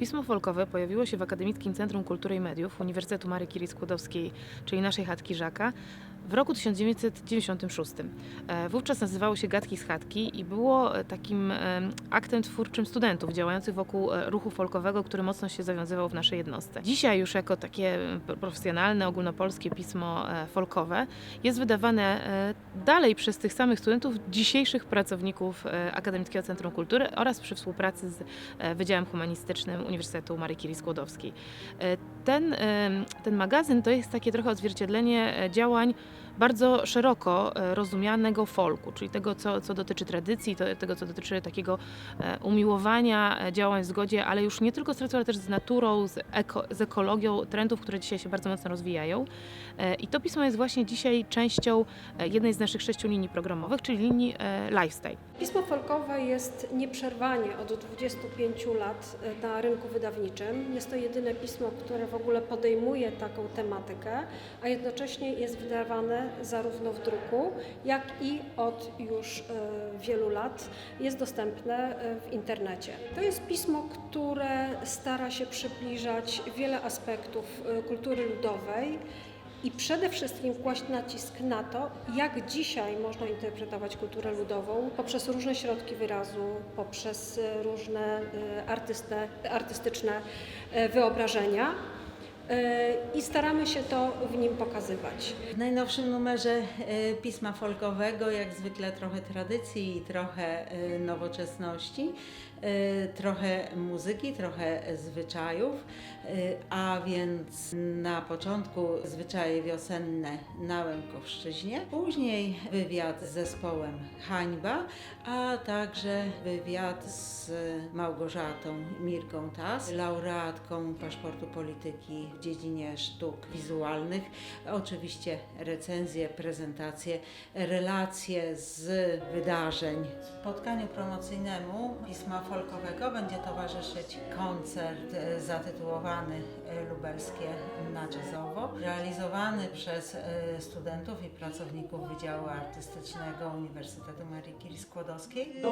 Pismo folkowe pojawiło się w Akademickim Centrum Kultury i Mediów Uniwersytetu Marii Curie Skłodowskiej, czyli naszej chatki Żaka, w roku 1996. E, Wówczas nazywało się Gadki z Chatki i było e, takim aktem twórczym studentów działających wokół e, ruchu folkowego, który mocno się zawiązywał w naszej jednostce. Dzisiaj już jako takie profesjonalne, ogólnopolskie pismo folkowe jest wydawane dalej przez tych samych studentów, dzisiejszych pracowników Akademickiego Centrum Kultury oraz przy współpracy z Wydziałem Humanistycznym Uniwersytetu Marii Curie Skłodowskiej. Ten, ten magazyn to jest takie trochę odzwierciedlenie działań bardzo szeroko e, rozumianego folku, czyli tego, co, co dotyczy tradycji, tego, co dotyczy takiego e, umiłowania e, działań w zgodzie, ale już nie tylko z tradycją, ale też z naturą, z, eko, z ekologią trendów, które dzisiaj się bardzo mocno rozwijają. I to pismo jest właśnie dzisiaj częścią jednej z naszych sześciu linii programowych, czyli linii Lifestyle. Pismo folkowe jest nieprzerwanie od 25 lat na rynku wydawniczym. Jest to jedyne pismo, które w ogóle podejmuje taką tematykę, a jednocześnie jest wydawane zarówno w druku, jak i od już e, wielu lat jest dostępne e, w internecie. To jest pismo, które stara się przybliżać wiele aspektów e, kultury ludowej. I przede wszystkim kłaść nacisk na to, jak dzisiaj można interpretować kulturę ludową poprzez różne środki wyrazu, poprzez różne artystyczne wyobrażenia. E, I staramy się to w nim pokazywać. W najnowszym numerze e, pisma folkowego, jak zwykle trochę tradycji i trochę e, nowoczesności, trochę muzyki, trochę zwyczajów, a więc na początku zwyczaje wiosenne na Łękowszczyźnie, później wywiad z zespołem Hańba, a także wywiad z Małgorzatą Mirką Tas, laureatką paszportu polityki w dziedzinie sztuk wizualnych. Oczywiście recenzje, prezentacje, relacje z wydarzeń. Spotkaniu promocyjnemu Pisma Folkowego będzie towarzyszyć koncert e, zatytułowany e, Lubelskie na jazzowo, realizowany przez e, studentów i pracowników Wydziału Artystycznego Uniwersytetu Marii Curie Skłodowskiej.